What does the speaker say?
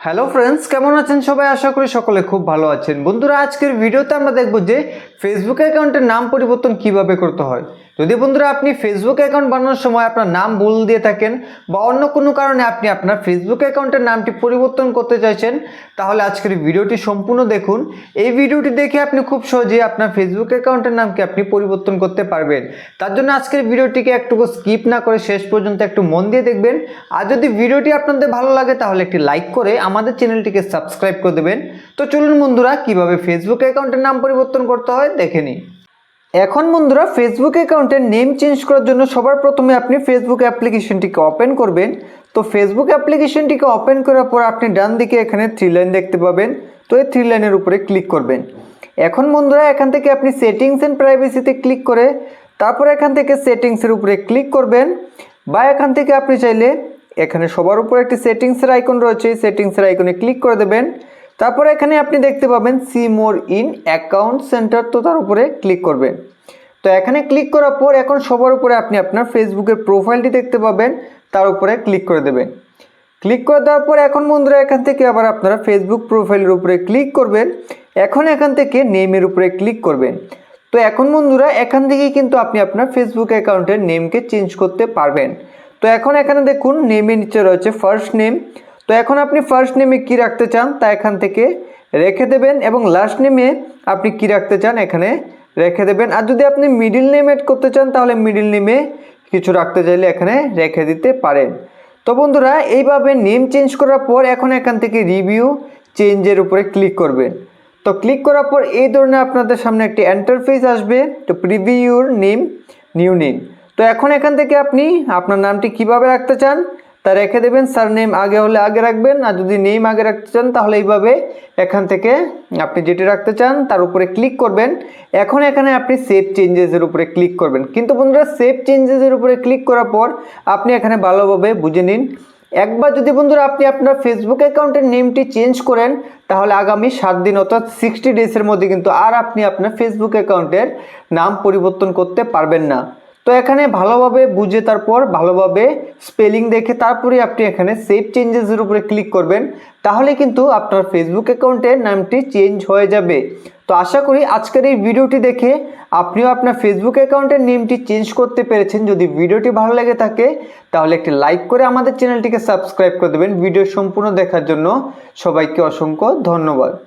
Hello friends কেমন আছেন সবাই? আশা করি সকলে খুব ভালো আছেন। বন্ধুরা, আজকের ভিডিওতে আমরা দেখব যে ফেসবুক অ্যাকাউন্টের নাম পরিবর্তন কীভাবে করতে হয়। যদি বন্ধুরা আপনি ফেসবুক অ্যাকাউন্ট বানানোর সময় আপনার নাম ভুল দিয়ে থাকেন বা অন্য কোনো কারণে আপনি আপনার ফেসবুক অ্যাকাউন্টের নামটি পরিবর্তন করতে চাইছেন, তাহলে আজকের ভিডিওটি সম্পূর্ণ দেখুন। এই ভিডিওটি দেখে আপনি খুব সহজে আপনার ফেসবুক অ্যাকাউন্টের নামকে আপনি পরিবর্তন করতে পারবেন। তার জন্য আজকের ভিডিওটিকে একটুকু স্কিপ না করে শেষ পর্যন্ত একটু মন দিয়ে দেখবেন। আর যদি ভিডিওটি আপনাদের ভালো লাগে, তাহলে একটি লাইক করে আমাদের চ্যানেলটিকে সাবস্ক্রাইব করে দেবেন। তো চলুন বন্ধুরা, কীভাবে ফেসবুক অ্যাকাউন্টের নাম পরিবর্তন করতে হয়, দেখে নিই। এখন বন্ধুরা ফেসবুক অ্যাকাউন্টের নেম চেঞ্জ করার জন্য সবার প্রথমে আপনি ফেসবুক অ্যাপ্লিকেশনটিকে ওপেন করবেন। তো ফেসবুক অ্যাপ্লিকেশনটিকে ওপেন করার পর আপনি ডান দিকে এখানে থ্রি লাইন দেখতে পাবেন। তো এই থ্রি লাইনের উপরে ক্লিক করবেন। এখন বন্ধুরা এখান থেকে আপনি সেটিংস অ্যান্ড প্রাইভেসিতে ক্লিক করে তারপর এখান থেকে সেটিংসের উপরে ক্লিক করবেন। বা এখান থেকে আপনি চাইলে এখানে সবার উপরে একটি সেটিংসের আইকন রয়েছে সেটিংসের আইকনে ক্লিক করে দেবেন। তারপর এখানে আপনি দেখতে পাবেন see more in account centre, তো তার উপরে ক্লিক করবেন। তো এখানে ক্লিক করার পর এখন সবার উপরে আপনি আপনার ফেসবুকের প্রোফাইলটি দেখতে পাবেন, তার উপরে ক্লিক করে দেবেন। ক্লিক করে দেওয়ার পর এখন বন্ধুরা এখান থেকে আবার আপনারা ফেসবুক প্রোফাইলের উপরে ক্লিক করবেন, এখন এখান থেকে নেমের উপরে ক্লিক করবেন। তো এখন বন্ধুরা এখান থেকেই কিন্তু আপনি আপনার ফেসবুক অ্যাকাউন্টের নেমকে চেঞ্জ করতে পারবেন। তো এখন এখানে দেখুন, নেমের নিচে রয়েছে ফার্স্ট নেম তো এখন আপনি ফার্স্ট নেমে কি রাখতে চান তা এখান থেকে রেখে দেবেন এবং লাস্ট নেমে আপনি কি রাখতে চান এখানে রেখে দেবেন। আর যদি আপনি মিডিল নেম এড করতে চান, তাহলে মিডিল নেমে কিছু রাখতে চাইলে এখানে রেখে দিতে পারেন। তো বন্ধুরা, এইভাবে নেম চেঞ্জ করার পর এখন এখান থেকে রিভিউ চেঞ্জের উপরে ক্লিক করবেন। তো ক্লিক করার পর এই ধরনের আপনাদের সামনে একটি এন্টারফেস আসবে তো প্রিভিউর নেম নিউ নেম তো এখন এখান থেকে আপনি আপনার নামটি কীভাবে রাখতে চান তা রেখে দেবেন। স্যার নেম আগে হলে আগে রাখবেন, আর যদি নেম আগে রাখতে চান, তাহলে এইভাবে এখান থেকে আপনি যেটি রাখতে চান, তার উপরে ক্লিক করবেন। এখন এখানে আপনি সেভ চেঞ্জেসের উপরে ক্লিক করবেন। কিন্তু বন্ধুরা সেভ চেঞ্জেসের উপরে ক্লিক করার পর আপনি এখানে ভালোভাবে বুঝে নিন। একবার যদি বন্ধুরা আপনি আপনার ফেসবুক অ্যাকাউন্টের নেমটি চেঞ্জ করেন, তাহলে আগামী সাত দিন অর্থাৎ সিক্সটি ডেজের মধ্যে কিন্তু আর আপনি আপনার ফেসবুক অ্যাকাউন্টের নাম পরিবর্তন করতে পারবেন না। তো এখানে ভালোভাবে বুঝে তারপর ভালোভাবে স্পেলিং দেখে তারপরে আপনি এখানে সেভ চেঞ্জেসের উপরে ক্লিক করবেন, তাহলে কিন্তু আপনার ফেসবুক অ্যাকাউন্টের নামটি চেঞ্জ হয়ে যাবে। তো আশা করি আজকের এই ভিডিওটি দেখে আপনিও আপনার ফেসবুক অ্যাকাউন্টের নেমটি চেঞ্জ করতে পেরেছেন। যদি ভিডিওটি ভালো লেগে থাকে, তাহলে একটি লাইক করে আমাদের চ্যানেলটিকে সাবস্ক্রাইব করে দেবেন। ভিডিও সম্পূর্ণ দেখার জন্য সবাইকে অসংখ্য ধন্যবাদ।